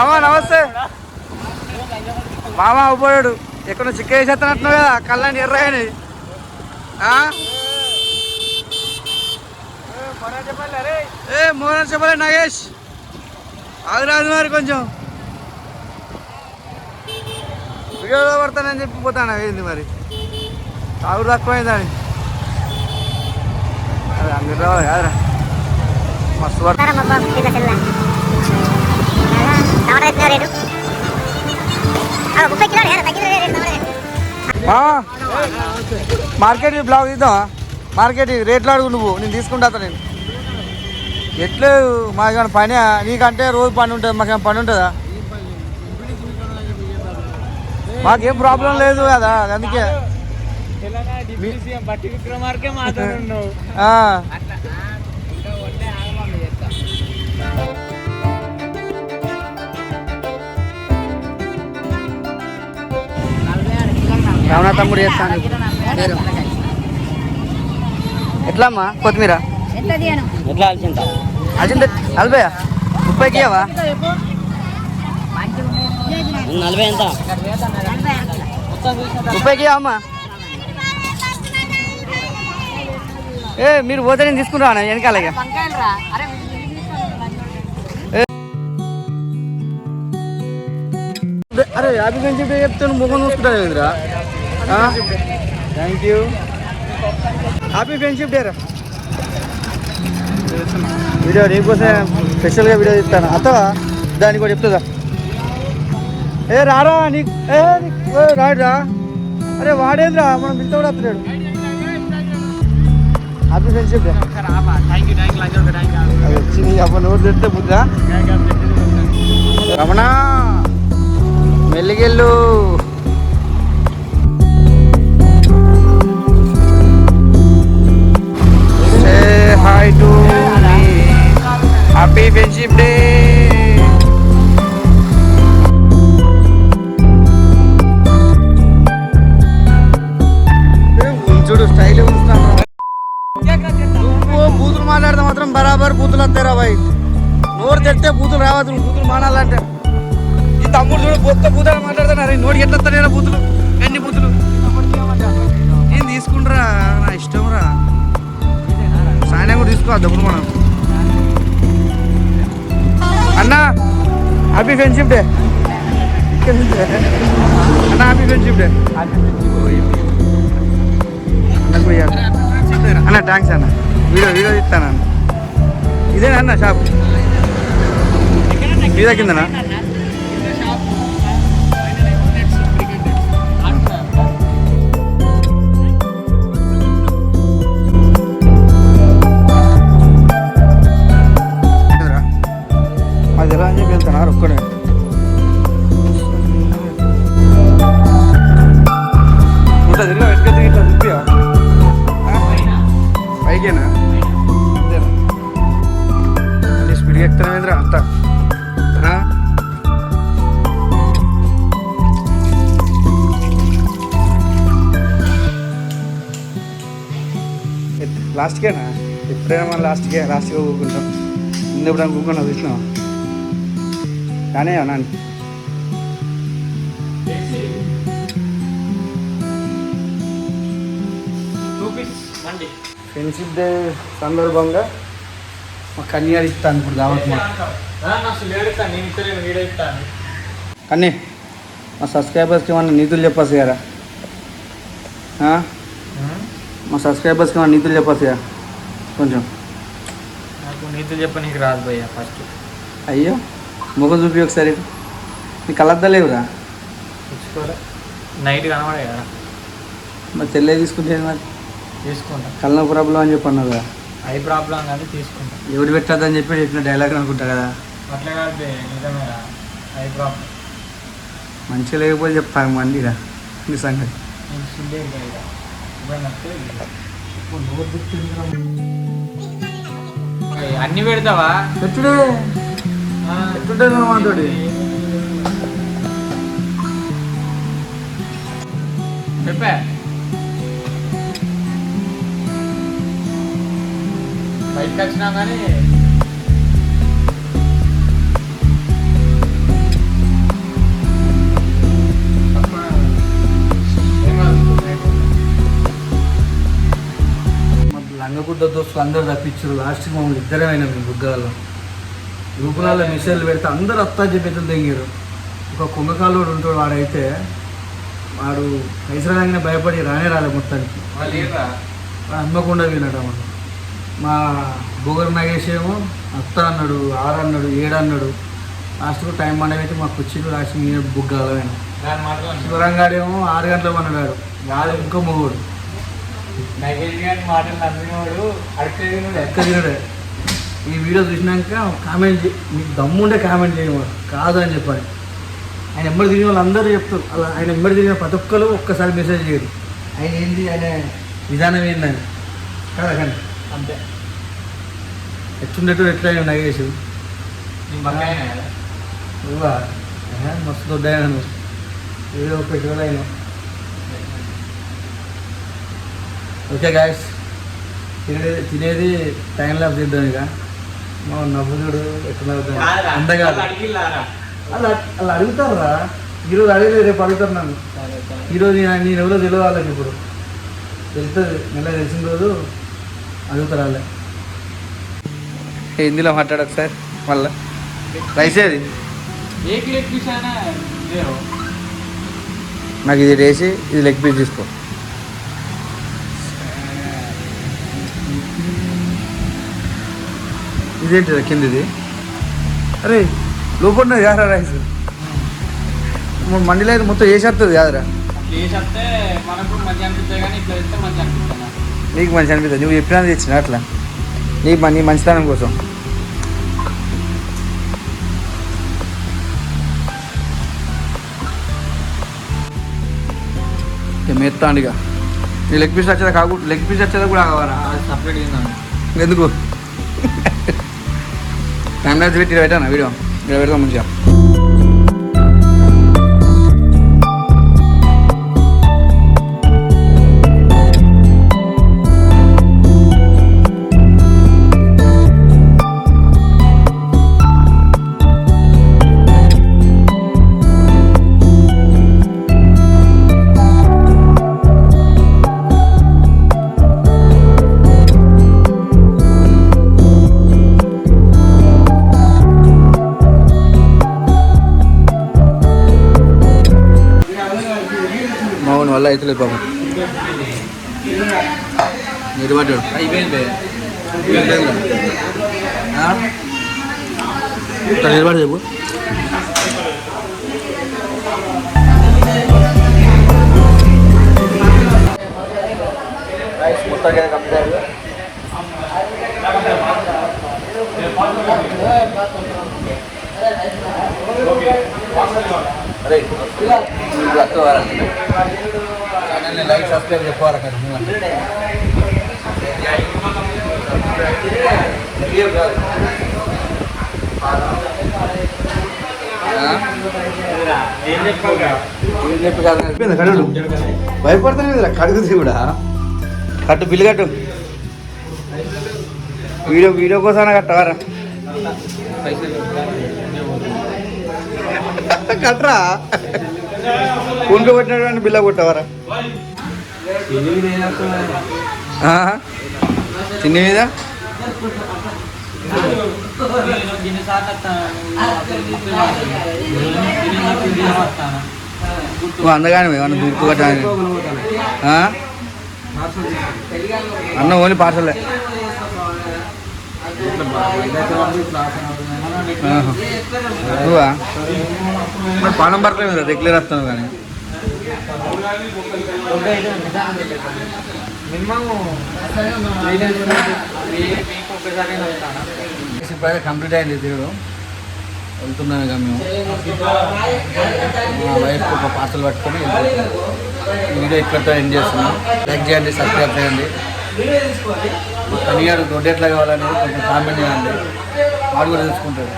మామా నమస్తే. మామ ఉపోయాడు. ఎక్కడ చిక్క వేసేస్తానంటున్నావు కదా కళ్ళని ఎర్రాయని ఏ మోహన్ చెప్పలే నాగేష్. ఆగురాదు మరి కొంచెం. వీడియోలో పడతానని చెప్పి పోతాను ఏంది మరి? ఆగురు తక్కువైందని అదే అందరు కాదురా మస్తు మార్కెట్ బ్లాగ్ తీద్దాం మార్కెట్ రేట్లు అడుగు నువ్వు నేను తీసుకుంటా నేను. ఎట్లు మాకేమైనా పని నీకంటే రోజు పని ఉంటుంది మాకేమైనా పని ఉంటుందా? మాకేం ప్రాబ్లం లేదు కదా అందుకే. రమణ తమ్ముడు చేస్తాను ఎట్లా అమ్మా. కొత్తిమీర? ఎట్లా అలసిందా అజెండా నలభై ముప్పైకి ఇవ్వవా నలభై ఎంత? ముప్పైకి అమ్మా ఏ మీరు పోతే నేను తీసుకుని రాను వెనకాల ఇక. అరే ఫ్రెండ్షిప్ డే చెప్తాను ముఖం చూసుకుంటా కదరా thank you happy friendship day రా వీడియో నీకోసం స్పెషల్గా వీడియో చెప్తాను అత్తవా? దాన్ని కూడా చెప్తుందా? ఏ రారా నీకు ఏ రాడురా. అరే వాడేంద్రా? మనం పిలితే కూడా వస్తున్నాడు హ్యాపీ ఫ్రెండ్షిప్ డే అది వచ్చింది. అప్పుడు నోరు తెస్తే బుద్ధిరా రమణ మెల్లిగెళ్ళు. హ్యాపీ ఫ్రెండ్షిప్ డే ఉంచుడు స్టైల్ నువ్వు బూతులు మాట్లాడితే మాత్రం బరాబర్ బూతులు వస్తారా బాయ్. నోరు తెస్తే బూతులు రావద్దు బూతులు మానాలంటే. ఈ తమ్ముడు చూడు కొత్త బూతులు మాట్లాడుతున్నారు నోటికి ఎట్లా వస్తారా బూతులు? ఎన్ని బూతులు? నేను తీసుకుంటారా నా ఇష్టం రా సాయన కూడా తీసుకో డబ్బులు మనం. హ్యాపీ ఫ్రెండ్షిప్ డే అన్న హ్యాపీ ఫ్రెండ్షిప్ డే అన్న కూడా ఇవ్వాలి. అన్న థ్యాంక్స్ అన్న వీడియో వీడియో ఇస్తాను అన్న ఇదేనా అన్న షాప్ మీ కిందనా లాస్ట్కేనా? ఎప్పుడైనా మనం లాస్ట్కే లాస్ట్గా కూకుంటాం ముందు ఎప్పుడైనా కూకున్నా చూసినావా? కానీ నాన్న? ఫ్రెండ్షిప్ డే సందర్భంగా మా కన్యాలు ఇస్తాను ఇప్పుడు దావత్ మా కన్నీ మా సబ్స్క్రైబర్స్కి ఏమన్నా నీతులు చెప్పచ్చు కదా? మా సబ్స్క్రైబర్స్కి ఏమన్నా నీతులు చెప్పచ్చు కదా కొంచెం. నాకు నీతులు చెప్పనీకి రాదు భయ్య ఫస్ట్ అయ్యో ముఖం చూపి ఒకసారి. నీ కలద్దలేవురా నైట్ కనబడే కదా. మరి తెల్లే తీసుకుంటే మరి? తీసుకుంటా. కళ్ళ ప్రాబ్లం అని చెప్పి అన్నావు కదా ఐ ప్రాబ్లం కానీ తీసుకుంటా. ఎవడు పెట్టద్దని చెప్పి చెప్పిన డైలాగ్ అనుకుంటా కదా? అట్లా కాదు నిజమేరా ఐ ప్రాబ్లం మంచిగా లేకపోతే చెప్తాను మందిరా. నీ సంగతి. అన్ని పెడతావా? పెట్టుడే. ఆ, పెట్టుంటే మాతోటి చెప్పా. బయటకు వచ్చినా కానీ అందరు తప్పించారు లాస్ట్కి మమ్మల్ని ఇద్దరే అయినా మేము బుగ్గాల్లో. గ్రూపులలో మెసేజ్లు పెడితే అందరు అత్తా చెప్పేతులు తెంగారు ఒక కుంగకాలు ఉంటాడు వాడైతే వాడు కైసరాగానే భయపడి రానే రాలే మొత్తానికి. హన్మకొండ వినట మనం మా బొగరు నాగేష్ ఏమో అత్త అన్నాడు ఆరు అన్నాడు ఏడు అన్నాడు. లాస్ట్కు టైం అనేది మాకు వచ్చిండు లాస్ట్ నేను బుగ్గాలో అయినా. దాని మాటలు శివరంగాడేమో ఆరు గంటల అన్నాడు వాడు. ఇంకో మొగోడు. నగేష్ ఈ వీడియో చూసినాక కామెంట్ మీకు దమ్ముంటే కామెంట్ చేయమని కాదు అని చెప్పాలి. ఆయన ఎంబడి తిరిగిన వాళ్ళు అందరూ చెప్తారు. అలా ఆయన ఎంబడి తిరిగిన ప్రతి ఒక్కరు ఒక్కసారి మెసేజ్ చేయరు. ఆయన ఏంది? ఆయన విధానం ఏందని కదా కానీ అంతే. ఎట్టుండేటో ఎట్లా నగేసి నీ పక్కనే కదా నువ్వా? ఏహే, మస్తు నువ్వు. ఏదో ఒక రోజు అయినా ఓకే గాయస్ తినేది తినేది టైం ల్యాబ్ చేద్దాం ఇక. మా నవ్వుడు ఎట్లా అందగా? అలా అలా అడుగుతారా ఈరోజు అడగలేదు రేపు అడుగుతారు నన్ను. సరే, సరే. ఈరోజు నేను నేను ఎవరో తెలియదు వాళ్ళకి ఇప్పుడు. తెలుస్తుంది. నెల తెలిసిన రోజు అడుగుతారు వాళ్ళే హిందీలో మాట్లాడు ఒకసారి మళ్ళా. రైస్ ఏది జీరో నాకు ఇది వేసి ఇది లెగ్ పీస్ తీసుకో. ఇదేంటి కిందిది? అరే లోపల యారా రైస్? మండిలో అయితే మొత్తం వేసేస్తుంది కాదురా. అనిపిస్తుంది నీకు మంచి అనిపిస్తుంది నువ్వు ఎప్పుడైనా తెచ్చిన అట్లా? నీ మ- నీ మంచితనం కోసం. ఇక మెత్తాండి ఇక నీ లెగ్ పీస్ వచ్చేదా కాకు లెగ్ పీస్ వచ్చేదా కూడా కావాలా? సపరేట్ ఎందుకు? టైం లైన్స్ పెట్టి ఇక్కడ పెట్టాను వీడియో ఇక్కడ పెడతాం మంచిగా అవుతలేదు పాపం మీరు పడ్డాడు అయిపోయింది నిలబడి చెప్పు. మొత్తానికి అరే ఛానల్ని లైక్ సబ్స్క్రైబ్ చెప్పారా చెప్పావుగా కడుడు కడుగుతుంది కూడా కట్టు బిల్లు కట్టు. వీడియో వీడియో కోసం కట్టవారా? కట్టరా? కొనుక్కు పెట్టినటువంటి బిల్ల కొట్టవారా? చిన్న మీద? నువ్వు అందగానే ఏమన్నా గుర్తు కట్టడానికి? ఆ? అన్న ఓన్లీ పార్సలే. ఆహా. నువ్వా? మరి పానం పడలేదు రెగ్యులర్ వస్తాను కానీ. ఇప్పుడైతే కంప్లీట్ అయింది తిరగడం వెళ్తున్నాను ఇక మేము మా వైఫ్ ఒక పార్సల్ పట్టుకొని వీడియో ఇక్కడితో ఎండ్ చేస్తున్నాం లైక్ చేయండి సబ్స్క్రైబ్ చేయండి కనియాడు దొడ్డెట్లా కావాలని కొంచెం కామెంట్ చేయండి వాడు కూడా తెలుసుకుంటాడు